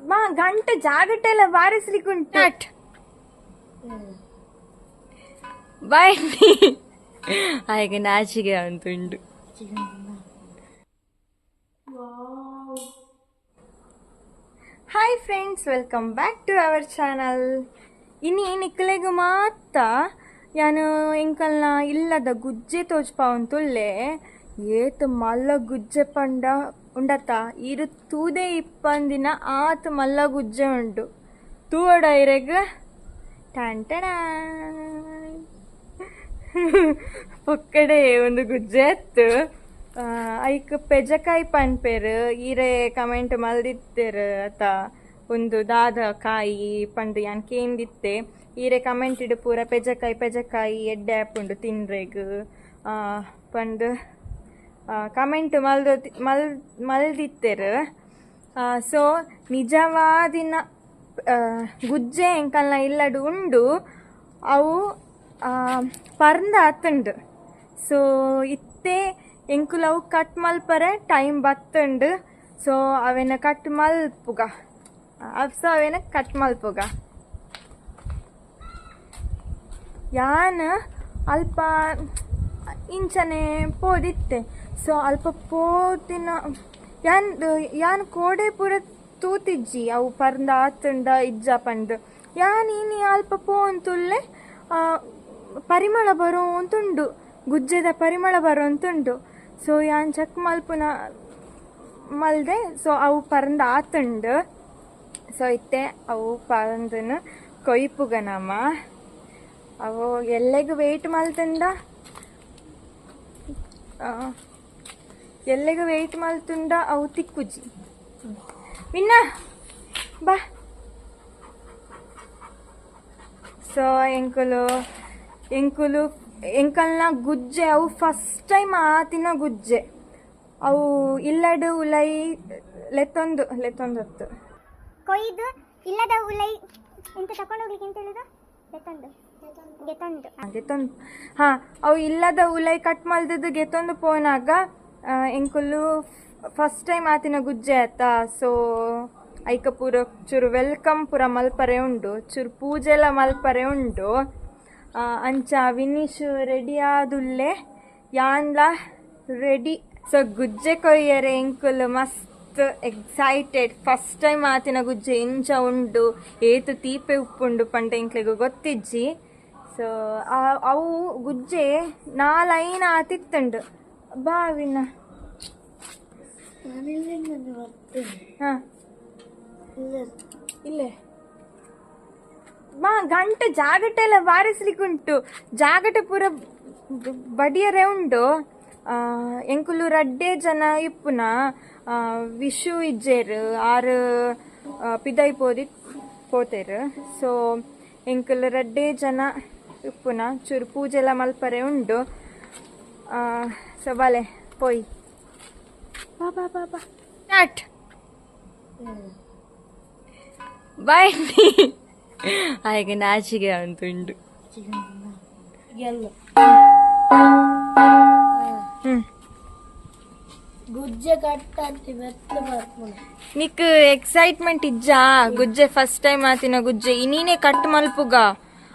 ಮಾ ಗಂಟೆ ಜಾಗಟೆಲ್ಲ ಬಾರಿಸ್ಲಿಕ್ಕೆ ಉಂಟು ಬಾಯ್. ಹಾಗೆ ನಾಚಿಗೆ ಅಂತುಂಡು hi friends welcome back to our channel. ಇನ್ನು ನಿಕ್ಕಲೆಗೂ ಮಾತ್ರ ಯಾನು ಎಂಕಲ್ನ ಇಲ್ಲದ ಗುಜ್ಜೆ ತೋಚ್ಪಾವಂತುಲ್ಲೆ ಏತ್ ಮಲ್ಲ ಗುಜ್ಜೆ ಪಂಡ ಉಂಡತ್ತ. ಇರು ತೂದೆ ಇಪ್ಪಂದಿನ ಆತ್ ಮಲ್ಲ ಗುಜ್ಜೆ ಉಂಡು ತೂವಡ ಇರೆಗ್. ಟಂಟಣ ಪೊಕ್ಕಡೆ ಒಂದು ಗುಜ್ಜೆ ಎತ್ತು. ಐಕ್ ಪೆಜಕಾಯಿ ಪನ್ಪೇರು ಈರೆ ಕಮೆಂಟ್ ಮಲ್ದಿತ್ತೇರು ಅತ ಒಂದು ದಾದ ಕಾಯಿ ಪಂಡು ಯಾನ್ ಕೇಂದಿತ್ತೆ. ಈರೆ ಕಮೆಂಟ್ ಇಡು ಪೂರ ಪೆಜಕಾಯಿ ಪೆಜಕಾಯಿ ಎಡ್ಡೆ ಆಪುಂಡು ತಿನ್ರೆಗ್. ಆ, ಪಂಡು ಕಮೆಂಟ್ ಮಲ್ದ, ಮಲ್, ಮಲ್ದಿತ್ತೇರು. ಸೊ ನಿಜವಾದಿನ ಗುಜ್ಜೆ ಎಂಕಲ್ನ ಇಲ್ಲಡು ಉಂಡು, ಅವು ಪರ್ಂದ ಆತುಂಡು ಸೊ ಇತ್ತೆ ಎಂಕುಲು ಅವು ಕಟ್ ಮಲ್ಪರೆ ಟೈಮ್ ಬತ್ತುಂಡು. ಸೊ ಅವೆನ ಕಟ್ ಮಲ್ಪುಗ. ಸೊ ಅವೆನ ಕಟ್ ಮಲ್ಪುಗ. ಯಾನ್ ಅಲ್ಪ ಇಂಚನೆ ಪೋದಿತ್ತೆ. ಸೊ ಅಲ್ಪ ಪೋದಿನ ಯಾನ್ ಯಾನ್ ಕೋಡೆ ಪೂರ ತೂತಿಜ್ಜಿ, ಅವು ಪರ್ಂದ ಆತಂಡ ಇಜ್ಜ ಪಂಡ್ ಯಾನ್ ಇನಿ ಅಲ್ಪ ಪೋ ಅಂತುಲ್ಲೆ ಪರಿಮಳ ಬರೋ ಅಂತುಂಡು ಗುಜ್ಜದ ಪರಿಮಳ ಬರೋ ಅಂತುಂಡು ಸೊ ಯಾನ್ ಚೆಕ್ ಮಲ್ಪುನ ಮಲ್ದೆ ಸೊ ಅವು ಪರ್ಂದ ಆತುಂಡು. ಸೊ ಇತ್ತೆ, ಅವು ಪರಂದನು ಕೊಯ್ಪುಗ ನಮ್ಮ ಅವು ಎಲ್ಲೆಗೂ ವೇಟ್ ಮಲ್ತಂಡ? ಎಲ್ಲಿಗೂ ವೆಯ್ಟ್ ಮಾಡ್ತುಂಡ ಅವು ತಿಕ್ಕುಜಿ ಇನ್ನ ಬಾ. ಸೊ ಎಂಕುಲು ಎಂಕುಲು, ಎಂಕಲ್ನ ಗುಜ್ಜೆ, ಅವು ಫಸ್ಟ್ ಟೈಮ್ ಆತಿನ ಗುಜ್ಜೆ. ಅವು ಇಲ್ಲಡು ಉಲೈ, ಲೆತ್ತೊಂದು ಲೆತ್ತೊಂದು ಹೊತ್ತು ಕೊಯ್ದು ಇಲ್ಲದ ಉಲೈ, ಎಂತ ತಕೊಂಡು ಹೋಗ್ಲಿಕ್ಕೆ ಅಂತ ಹೇಳಿದ? ಗೆತಂದು ಗೆತ್ತೊಂದು ಹಾ, ಅವು ಇಲ್ಲದ ಉಲೈ ಕಟ್ ಮಲ್ದದ್ದು ಗೆತ್ತೊಂದು ಪೋನಾಗ ಎಂಕುಲು ಫಸ್ಟ್ ಟೈಮ್ ಆತಿನ ಗುಜ್ಜೆ ಆತ. ಸೊ ಐಕ ಪೂರ ಚೂರು ವೆಲ್ಕಮ್ ಪೂರ ಮಲ್ಪರೆ ಉಂಡು. ಚೂರು ಪೂಜೆ ಎಲ್ಲ ಮಲ್ಪರೆ ಉಂಡು. ಅಂಚ ವಿನಿಶ್ ರೆಡಿ ಆದುಲ್ಲೆ, ಯಾನ್ಲ ರೆಡಿ ಸೊ ಗುಜ್ಜೆ ಕೊಯ್ಯರೆ ಎಂಕುಲು ಮಸ್ತ್ ಎಕ್ಸೈಟೆಡ್ ಫಸ್ಟ್ ಟೈಮ್ ಆತಿನ ಗುಜ್ಜೆ ಇಂಚ ಉಂಡು. ಏತು ತೀಪೆ ಉಪ್ಪುಂಡು ಪಂಡ ಎಂಕ್ಲಿಗೂ ಗೊತ್ತಿಜ್ಜಿ. ಸೊ ಅವು ಗುಜ್ಜೆ ನಾಲೈನ ಆತಿತ್ತುಂಡು. ಬಾವಿನ ಹಾಂ. ಇಲ್ಲೇ. ಬಾ, ಗಂಟೆ ಜಾಗಟೆಲ್ಲ ಎಲ್ಲ ಉಂಟು ಜಾಗಟೆ ಪೂರ ಬಡಿಯರೆ ಉಂಡು. ಎಂಕುಲು ರಡ್ಡೆ ಜನ ಇಪ್ಪುನ. ವಿಶು ಇಜ್ಜೇರ್, ಆರು ಪಿದೈ ಪೋದಿ ಪೋತೇರು. ಸೊ ಎಂಕುಲು ರಡ್ಡೆ ಜನ ಇಪ್ಪುನ ಚೂರು ಪೂಜೆ ಎಲ್ಲ ಮಲ್ಪರೆ ಉಂಡು. ಆ, ಸೊ ಬಲೆ ಪೋಯ್. ಬಾ ಬಾ ಬಾ ಬಾ. ಸ್ಟಾರ್ಟ್ ಬಾಯ್ ಹಾಗೆ ನಾಚಿಗೆ ಅಂತುಂಡು ಗುಜ್ಜೆ ನಿಕ್ ಎಕ್ಸೈಟ್ಮೆಂಟ್ ಇಜ್ಜಾ. ಗುಜ್ಜೆ ಫಸ್ಟ್ ಟೈಮ್ ಆತಿನ ಗುಜ್ಜೆ. ಇನ್ನೀನೆ ಕಟ್ ಮಲ್ಪುಗ.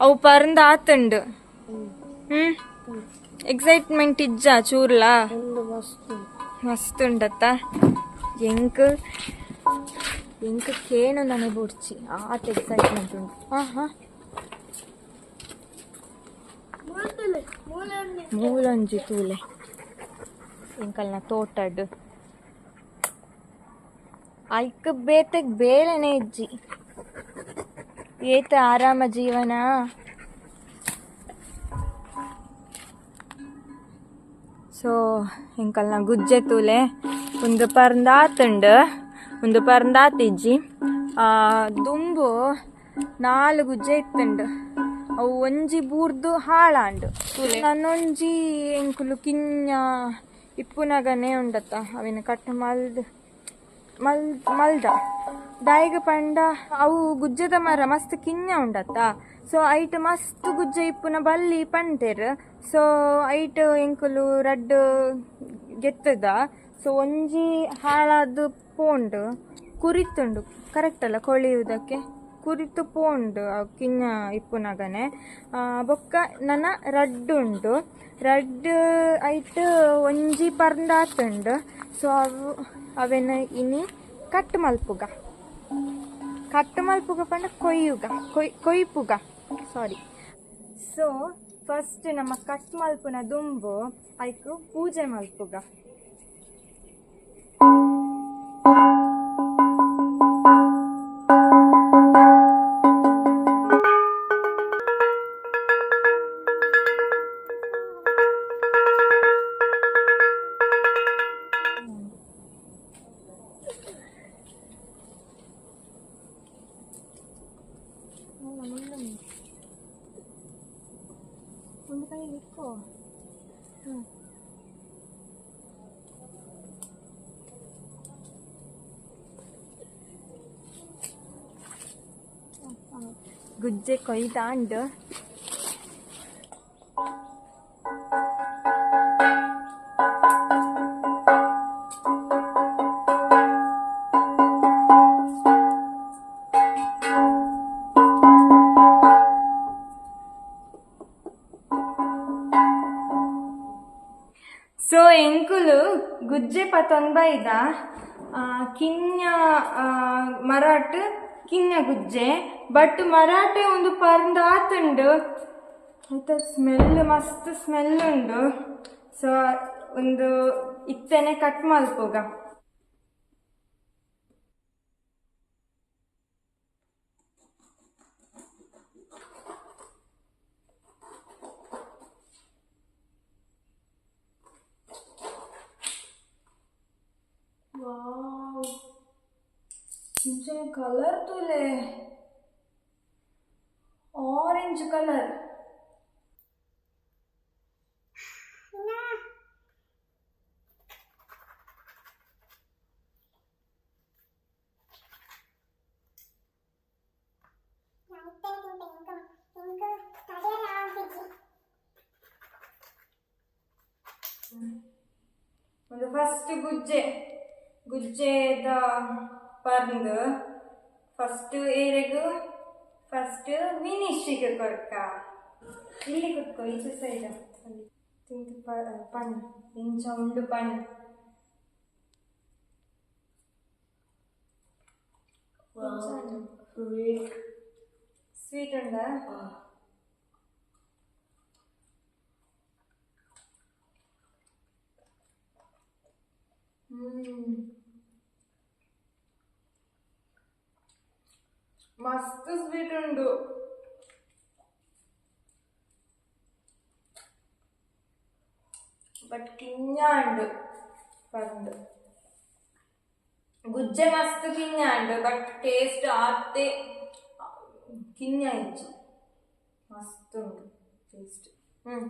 ಅವು ಪರಂದ ಆತಂಡ್. ಹ್ಮ್? ಎಕ್ಸೈಟ್ಮೆಂಟ್ ಇಜ್ಜ ಚೂರ್ಲ? ಮಸ್ತ್ ಉಂಡತ್ತ ಎಂಕ್? ಎಂಕ್ ಕೇನು ನನಗೆ ಬುಡ್ಚಿ. ಆತ ಎಕ್ಸೈಟ್ಮೆಂಟ್ ಉಂಟು. ಹಾ ಹಾ ಮೂಲೊಂಜಿ ತೂಲೆ. ಎಂಕಲ್ನ ತೋಟಡ್. ಐಕ್ ಬೇತೆಗ್ ಬೇಳೆನೆ ಇಜ್ಜಿ. ಏತ ಆರಾಮ ಜೀವನ? ಸೊ ಇಂಕಲ್ನ ಗುಜ್ಜೆ ತೂಲೆ. ಒಂದು ಪರ್ಂದಾತುಂಡು ಒಂದು ಪರ್ಂದಾತಿಜ್ಜಿ ಆ ದುಂಬು ನಾಲ್ ಗುಜ್ಜೆ ಇತ್ತುಂಡು. ಅವು ಒಂಜಿ ಬೂರ್ದು ಹಾಳಾಂಡು. ನನ್ನೊಂಜಿ ಎಂಕುಲು ಕಿನ್ನ ಇಪ್ಪುನಗನೆ ಉಂಡತ್ತ. ಅವಿನ ಕಟ್ ಮಲ್ದ್ ಮಲ್, ಮಲ್ದ. ದಾಯಿಗ ಪಂಡ, ಅವು ಗುಜ್ಜದ ಮರ, ಮಸ್ತ್ ಕಿನ್ನ ಉಂಡತ್ತ. ಸೊ, ಐಟ್ ಮಸ್ತ್ ಗುಜ್ಜ ಇಪ್ಪುನ ಬಲ್ಲಿ ಪಂಡೆರ್ ಸೊ, ಐಟ್ ಎಂಕುಲು ರಡ್ಡ್ ಗೆತ್ತದ. ಸೊ, ಒಂಜಿ ಹಾಳಾದ್ ಪೋಂಡು ಕುರಿತುಂಡು ಕರೆಕ್ಟ್ ಅಲ್ಲ ಕೊಳೆಯುವುದಕ್ಕೆ? ಕುರಿತು ಪೋಂಡು ಕಿನ್ನ ಇಪ್ಪುನಗನೆ. ಬೊಕ್ಕ ನನ್ನ ರಡ್ ಉಂಡು. ರಡ್ ಐಟ್ ಒಂಜಿ ಪರ್ದಾತುಂಡು. ಸೊ, ಅವು ಅವೆನ ಇನಿ ಕಟ್ ಮಲ್ಪುಗ. ಕಟ್ ಮಲ್ಪುಗ ಪಂಡ ಕೊಯ್ಯುಗ. ಕೊಯ್, ಕೊಯ್ಪುಗ. ಸಾರಿ ಸೊ ಫಸ್ಟ್ ನಮ್ಮ ಕಟ್ ಮಲ್ಪುನ ದುಂಬು ಐಕು ಪೂಜೆ ಮಲ್ಪುಗ. ಗುಜ್ಜೆ ಕೊಯ್ದಾಂಡ್ ಸೊ ಎಂಕುಲು ಗುಜ್ಜೆ ಪತೊಂಬೈದ ಕಿನ್ಯ ಆ, ಮರಾಠ್ ಕಿನ್ಯ ಗುಜ್ಜೆ. ಬಟ್ ಮರಾಠೆ ಒಂದು ಪರ್ಂದ ಆತುಂಡು. ಐತ ಸ್ಮೆಲ್ ಮಸ್ತ್ ಸ್ಮೆಲ್ ಉಂಡು. ಸೊ ಒಂದು ಇತ್ತೇನೆ ಕಟ್ ಮಲ್ಪೋಗ ಕಲರ್ ತುಲೇ. ఉంచుకున్నారు ಒಂದು ಫಸ್ಟ್ ಗುಜ್ಜೆ ಗುಜ್ಜೆದ ಪರ್ಂದು ಫಸ್ಟ್ ಏರೆಗೂ ಫಸ್ಟ್ ವಿನಿಶಿಗೆ ಕೊರ್ಕ ಇಲ್ಲಿ ಕುತ್ಕೋ ಈಚೆ ಸೈಡ್ ಅಲ್ಲಿ ತಿಂದು ಪ- ಪಣ್ ಇಂಚ ಉಂಡು ಪಣ್ ಸ್ವೀಟ್ ಉಂಡ ಹ್ಮ್ ಮಸ್ತ್ ಸ್ವೀಟ್ ಉಂಡು ಬಟ್ ಕಿಂಜ ಉಂಡು ಪಂದು ಗುಜ್ಜೆ ಮಸ್ತ್ ಕಿಂಜ ಉಂಡು ಬಟ್ ಟೇಸ್ಟ್ ಆತ್ತೆ ಕಿಂಜ ಇಜ್ಜಿ ಮಸ್ತ್ ಉಂಡು ಟೇಸ್ಟ್ ಹ್ಮ್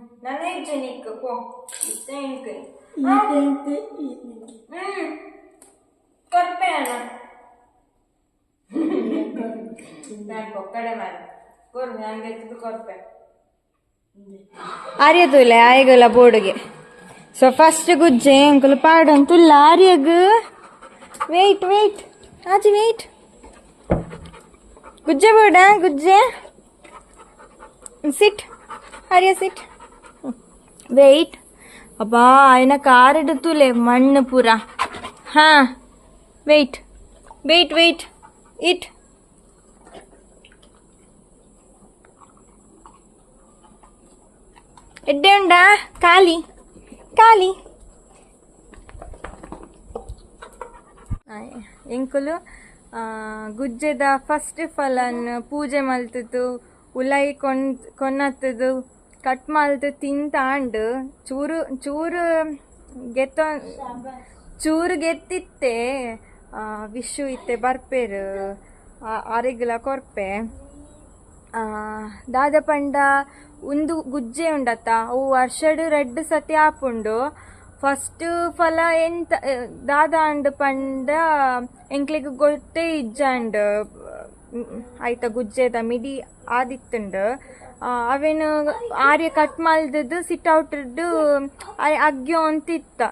അറിയത്തൂല ആയകല ബോർഡുക്ക് ಸೊ ಫಸ್ಟ್ ಗುಜ್ಜೆ ಅಂಕಲ್ ಪಾಡಂತು ಲಾರಿಯಾಗ ವೇಟ್ ವೇಟ್ ಆಚೆ ವೇಟ್ ಗುಜ್ಜೆ ಬೋರ್ಡ, ಗುಜ್ಜೆ? ಸಿಟ್ ಹರಿಯ ಸಿಟ್ ವೇಟ್ ಅಬ್ಬಾ, ಆಯ್ನ ಕಾರ್ ಇಡತುಲೆ ಮಣ್ಣು ಪೂರ. ಹಾಂ. ವೇಟ್ ವೇಟ್ ವೇಟ್ ಇಟ್ ಎಡ್ಡೆ ಉಂಡ? ಖಾಲಿ. ಖಾಲಿ. ಎಂಕುಲು ಗುಜ್ಜೆದ ಫಸ್ಟ್ ಫಲನ್ ಪೂಜೆ ಮಲ್ತದ್ದು ಉಲೈ ಕೊನ್, ಕೊನ್ನತ್ತದು ಕಟ್ ಮಲ್ತು ತಿಂತಾಂಡು ಚೂರು ಚೂರು ಗೆತ್ತ, ಚೂರು ಗೆತ್ತಿತ್ತೆ. ವಿಶು ಇತ್ತೆ, ಬರ್ಪೇರು ಆರೆಗ್ಲ ಕೊರ್ಪೆ. ದಾದ ಪಂಡ ಒಂದು ಗುಜ್ಜೆ ಉಂಡತ್ತ, ಅವು ವರ್ಷಡ್ ರೆಡ್ ಸತಿ ಆಪುಂಡು. ಫಸ್ಟ್ ಫಲ ಎಂತ ದಾದ ಅಂಡ್ ಪಂಡ ಎಂಕ್ಲಿಗ್ ಗೊತ್ತೇ ಇಜ್ಜಂಡ್, ಆಯ್ತ ಗುಜ್ಜೆದ ಮಿಡಿ ಆದಿತ್ತುಂಡು. ಅವೇನು ಆರ್ಯ ಕಟ್ ಮಲ್ದದ್ದು ಸಿಟ್ ಔಟ್ ಅಗ್ಗ್ಯೋ ಅಂತಿತ್ತ.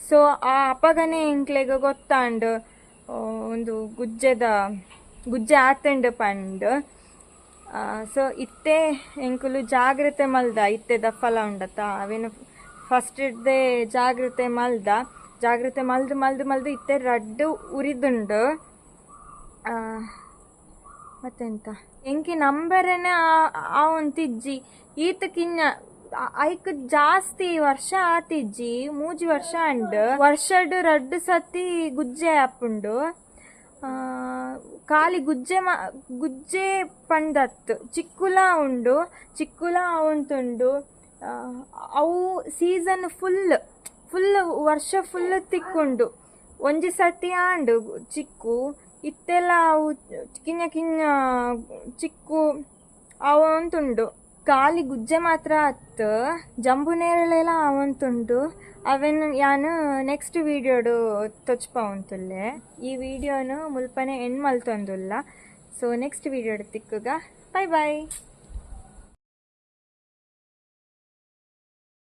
ಸೊ ಆ ಅಪಗನೆ ಎಂಕ್ಲೆಗ್ ಗೊತ್ತಾಂಡು ಒಂದು ಗುಜ್ಜೆದ, ಗುಜ್ಜೆ ಆತಂಡ ಪಂಡ್. ಸೊ ಇತ್ತೆ ಎಂಕುಲು ಜಾಗ್ರತೆ ಮಲ್ದ, ಇತ್ತೆ ದಫಲ ಉಂಡತ. ಅವೇನು ಫಸ್ಟ್ ಇಡ್ದೆ ಜಾಗ್ರತೆ ಮಲ್ದ. ಜಾಗ್ರತೆ ಮಲ್ದು ಮಲ್ದು ಮಲ್ದು ಇತ್ತೆ ರಡ್ಡು ಉರಿದುಂಡು. ಮತ್ತೆಂತ? ಎಂಕಿ ನಂಬರೇನೆ ಆ ಒಂತಿಜ್ಜಿ ಈತ ಕಿನ್ನ ಐಕ್ ಜಾಸ್ತಿ ವರ್ಷ ಆತಿಜ್ಜಿ ಮೂಜಿ ವರ್ಷ ಅಂಡ್. ವರ್ಷಡ್ ರಡ್ಡು ಸತಿ ಗುಜ್ಜೆ ಆಪುಂಡು ಖಾಲಿ ಗುಜ್ಜೆ ಮ, ಗುಜ್ಜೆ ಪಂಡತ್ ಚಿಕ್ಕುಲ ಉಂಡು, ಚಿಕ್ಕುಲ ಅವಂತುಂಡು ಅವು ಸೀಸನ್ ಫುಲ್ ಫುಲ್ ವರ್ಷ ಫುಲ್ ತಿಕ್ಕುಂಡು. ಒಂಜಿ ಸತಿ ಆಂಡು ಚಿಕ್ಕು, ಇತ್ತೆಲ್ಲ ಅವು ಕಿನ್ನ ಕಿನ್ನ ಚಿಕ್ಕು ಅವಂತುಂಡು ಖಾಲಿ ಗುಜ್ಜೆ ಮಾತ್ರ ಅತ್ತ. ಜಂಬು ನೇರಳೆಲ್ಲ ಅವಂತುಂಡು ಅವೆನ್ ಯಾನು ನೆಕ್ಸ್ಟ್ ವೀಡಿಯೋಡು ತೊಚ್ಪವಂತುಲ್ಲೆ ಈ ವಿಡಿಯೋನು ಮುಲ್ಪನೆ ಎಣ್ ಮಲ್ತೊಂದುಲ್ಲ ಸೊ ನೆಕ್ಸ್ಟ್ ವೀಡಿಯೋಡು ತಿಕ್ಕುಗ. ಬಾಯ್ ಬಾಯ್